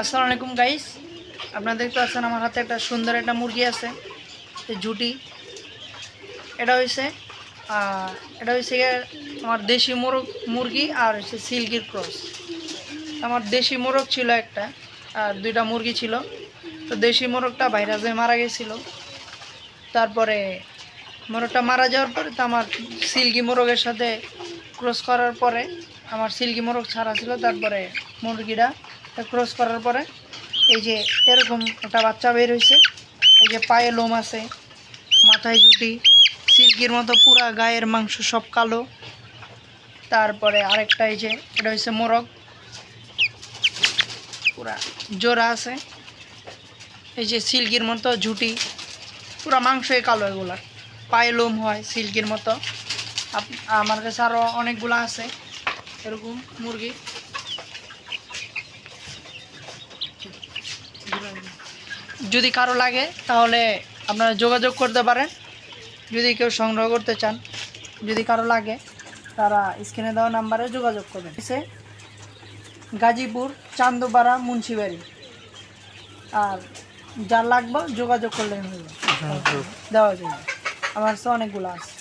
আসসালামু আলাইকুম গাইস আপনারা দেখতে পাচ্ছেন আমার হাতে একটা সুন্দর একটা মুরগি আছে জুটি এটা হয়েছে এটা হয়েছে আমার দেশি মোরগ, মুরগি আর হচ্ছে সিল্কির ক্রস। আমার দেশি মোরগ ছিল একটা, আর দুইটা মুরগি ছিল। তো দেশি মোরগটা ভাইরাসে মারা গেছিল, তারপরে মোরগটা মারা যাওয়ার পরে তো আমার সিল্কি মোরগের সাথে ক্রস করার পরে আমার সিল্কি মোরগ ছাড়া ছিল, তারপরে মুরগিটা ক্রস করার পরে এই যে এরকম একটা বাচ্চা বের হয়েছে এই যে পায়ে লোম আছে মাথায় জুটি সিল্কির মতো পুরা গায়ের মাংস সব কালো। তারপরে আরেকটা এই যে এটা হচ্ছে মোরগ। পুরা। জোড়া আছে। এই যে সিল্কির মতো ঝুটি পুরা মাংসই কালো এগুলা। পায়ে লোম হয় সিল্কির মতো। আপ- আমার কাছে আরও অনেকগুলো আছে। এরকম মুরগি। যদি কারও লাগে তাহলে আপনারা যোগাযোগ করতে পারেন। যদি কেউ সংগ্রহ করতে চান যদি কারও লাগে তারা স্ক্রিনে দেওয়া নাম্বারে যোগাযোগ করবেন। সে গাজীপুর চান্দোপাড়া মুন্সিবাড়ি। আর যা লাগবে যোগাযোগ করলেন হলো দেওয়া যাবে। আমার কাছে অনেকগুলো আছে।